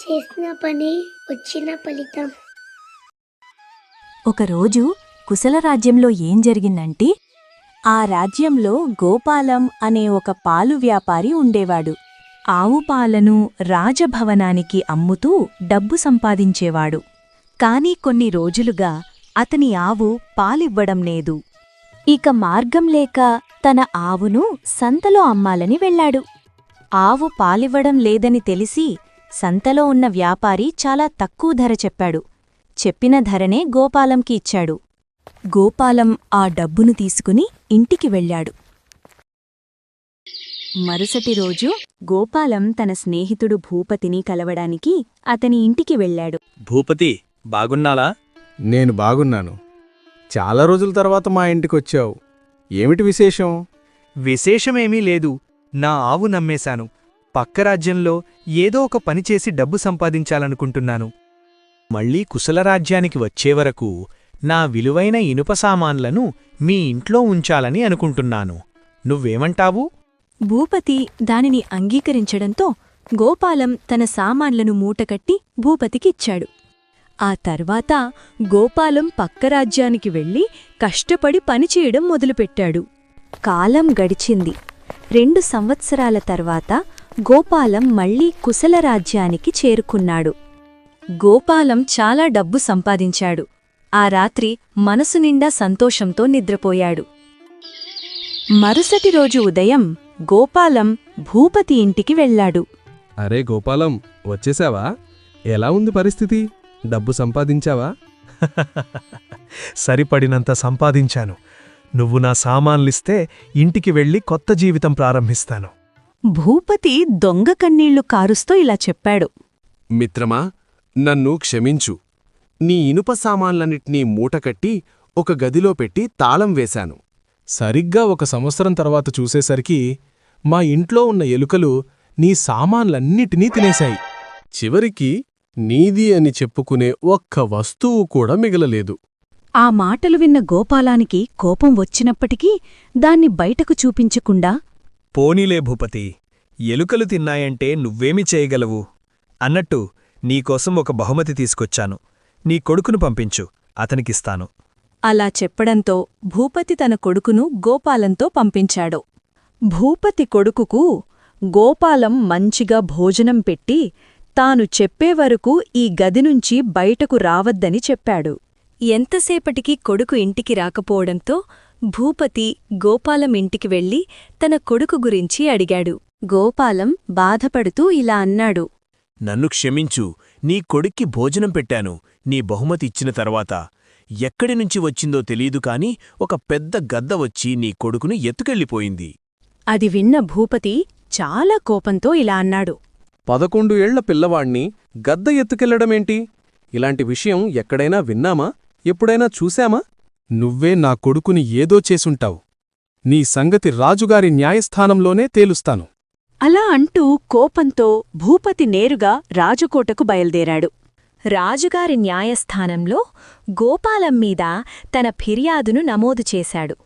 చేసిన పని వచ్చిన ఫలితం. ఒకరోజు కుశల రాజ్యంలో ఏం జరిగిందంటే ఆ రాజ్యంలో గోపాలం అనే ఒక పాలు వ్యాపారి ఉండేవాడు. ఆవు పాలను రాజభవనానికి అమ్ముతూ డబ్బు సంపాదించేవాడు. కాని కొన్ని రోజులుగా అతని ఆవు పాలివ్వడం లేదు. ఇక మార్గం లేక తన ఆవును సంతలో అమ్మాలని వెళ్ళాడు ఆవు పాలివ్వడం లేదని తెలిసి సంతలో ఉన్న వ్యాపారి చాలా తక్కువ ధర చెప్పాడు. చెప్పిన ధరనే గోపాలంకి ఇచ్చాడు. గోపాలం ఆ డబ్బును తీసుకుని ఇంటికి వెళ్ళాడు. మరుసటి రోజు గోపాలం తన స్నేహితుడు భూపతిని కలవడానికి అతని ఇంటికి వెళ్ళాడు. భూపతి బాగున్నాలా నేను బాగున్నాను. చాలా రోజుల తర్వాత మా ఇంటికొచ్చావు. ఏమిటి విశేషం? విశేషమేమీ లేదు. నా ఆవు నమ్మేశాను. పక్క రాజ్యంలో ఏదో ఒక పని చేసి డబ్బు సంపాదించాలనుకుంటున్నాను. మళ్ళీ కుశలరాజ్యానికి వచ్చేవరకు నా విలువైన ఇనుప సామాన్లను మీ ఇంట్లో ఉంచాలని అనుకుంటున్నాను. నువ్వేమంటావు? భూపతి దానిని అంగీకరించడంతో గోపాలం తన సామాన్లను మూటకట్టి భూపతికిచ్చాడు. ఆ తర్వాత గోపాలం పక్క రాజ్యానికి వెళ్ళి కష్టపడి పనిచేయడం మొదలుపెట్టాడు. కాలం గడిచింది. రెండు సంవత్సరాల తర్వాత గోపాలం మళ్ళీ కుశల రాజ్యానికి చేరుకున్నాడు. గోపాలం చాలా డబ్బు సంపాదించాడు. ఆ రాత్రి మనసు నిండా సంతోషంతో నిద్రపోయాడు. మరుసటి రోజు ఉదయం గోపాలం భూపతి ఇంటికి వెళ్ళాడు. అరే గోపాలం వచ్చేసావా? ఎలా ఉంది పరిస్థితి? డబ్బు సంపాదించావా? సరిపడినంత సంపాదించాను. నువ్వు నా సామాన్లిస్తే ఇంటికి వెళ్ళి కొత్త జీవితం ప్రారంభిస్తాను. భూపతి దొంగ కన్నీళ్ళు కారుస్తూ ఇలా చెప్పాడు. మిత్రమా నన్ను క్షమించు. నీ ఇనుప సామాన్లన్నిటినీ మూటకట్టి ఒక గదిలో పెట్టి తాళం వేశాను. సరిగ్గా ఒక సంవత్సరం తర్వాత చూసేసరికి మా ఇంట్లో ఉన్న ఎలుకలు నీ సామాన్లన్నిటినీ తినేశాయి. చివరికి నీది అని చెప్పుకునే ఒక్క వస్తువు కూడా మిగలలేదు. ఆ మాటలు విన్న గోపాలానికి కోపం వచ్చినప్పటికీ దాన్ని బయటకు చూపించకుండా పోనీలే భూపతి ఎలుకలు తిన్నాయంటే నువ్వేమి చేయగలవు? అన్నట్టు నీకోసం ఒక బహుమతి తీసుకొచ్చాను. నీ కొడుకును పంపించు అతనికిస్తాను. అలా చెప్పడంతో భూపతి తన కొడుకును గోపాలంతో పంపించాడు. భూపతి కొడుకుకు గోపాలం మంచిగా భోజనం పెట్టి తాను చెప్పేవరకు ఈ గది నుంచి బయటకు రావద్దని చెప్పాడు. ఎంతసేపటికి కొడుకు ఇంటికి రాకపోవడంతో భూపతి గోపాలం ఇంటికి వెళ్ళి తన కొడుకు గురించి అడిగాడు. గోపాలం బాధపడుతూ ఇలా అన్నాడు. నన్ను క్షమించు. నీ కొడుక్కి భోజనం పెట్టాను. నీ బహుమతి ఇచ్చిన తర్వాత. ఎక్కడి నుంచి వచ్చిందో తెలీదు కాని ఒక పెద్ద గద్ద వచ్చి నీ కొడుకును ఎత్తుకెళ్ళిపోయింది. అది విన్న భూపతి చాలా కోపంతో ఇలా అన్నాడు. పదకొండు ఏళ్ళ పిల్లవాణ్ణి గద్ద ఎత్తుకెళ్ళడమేంటి ఇలాంటి విషయం ఎక్కడైనా విన్నామా? ఎప్పుడైనా చూశామా? నువ్వే నా కొడుకుని ఏదో చేసుంటావు. నీ సంగతి రాజుగారి న్యాయస్థానంలోనే తేలుస్తాను. అలా అంటూ కోపంతో భూపతి నేరుగా రాజకోటకు బయల్దేరాడు. రాజుగారి న్యాయస్థానంలో గోపాలం మీద తన ఫిర్యాదును నమోదు చేశాడు.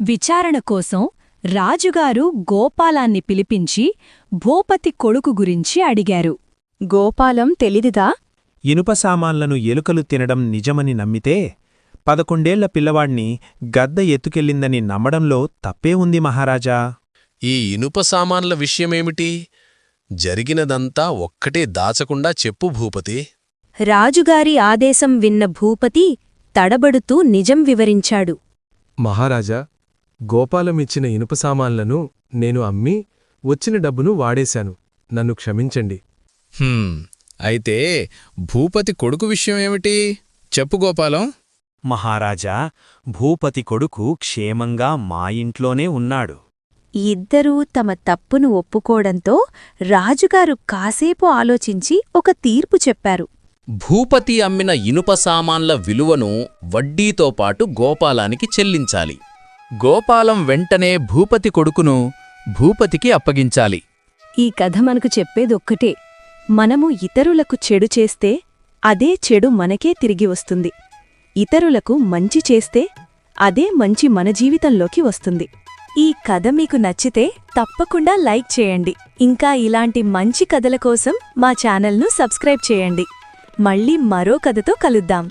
విచారణ కోసం రాజుగారు గోపాలాన్ని పిలిపించి భూపతి కొడుకు గురించి అడిగారు. గోపాలం తెలిదిదా? ఇనుప సామాన్లను ఎలుకలు తినడం నిజమని నమ్మితే పదకొండేళ్ళ పిల్లవాణ్ణి గద్ద ఎత్తుకెళ్ళిందని నమ్మడంలో తప్పే ఉంది మహారాజా. ఈ ఇనుప సామాన్ల విషయమేమిటి? జరిగినదంతా ఒక్కటే దాచకుండా చెప్పు భూపతి. రాజుగారి ఆదేశం విన్న భూపతి తడబడుతూ నిజం వివరించాడు. మహారాజా గోపాలమిచ్చిన ఇనుప సామాన్లను నేను అమ్మి వచ్చిన డబ్బును వాడేశాను. నన్ను క్షమించండి. హ్మ్ అయితే భూపతి కొడుకు విషయమేమిటి? చెప్పు గోపాలం. మహారాజా భూపతి కొడుకు క్షేమంగా మా ఇంట్లోనే ఉన్నాడు. ఇద్దరూ తమ తప్పును ఒప్పుకోవడంతో రాజుగారు కాసేపు ఆలోచించి ఒక తీర్పు చెప్పారు. భూపతి అమ్మిన ఇనుప సామాన్ల విలువను వడ్డీతో పాటు గోపాలానికి చెల్లించాలి. గోపాలం వెంటనే భూపతి కొడుకును భూపతికి అప్పగించాలి. ఈ కథ మనకు చెప్పేదొక్కటే. మనము ఇతరులకు చెడు చేస్తే అదే చెడు మనకే తిరిగి వస్తుంది. ఇతరులకు మంచి చేస్తే అదే మంచి మన జీవితంలోకి వస్తుంది. ఈ కథ మీకు నచ్చితే తప్పకుండా లైక్ చేయండి. ఇంకా ఇలాంటి మంచి కథల కోసం మా ఛానల్ను సబ్స్క్రైబ్ చేయండి. మళ్ళీ మరో కథతో కలుద్దాం.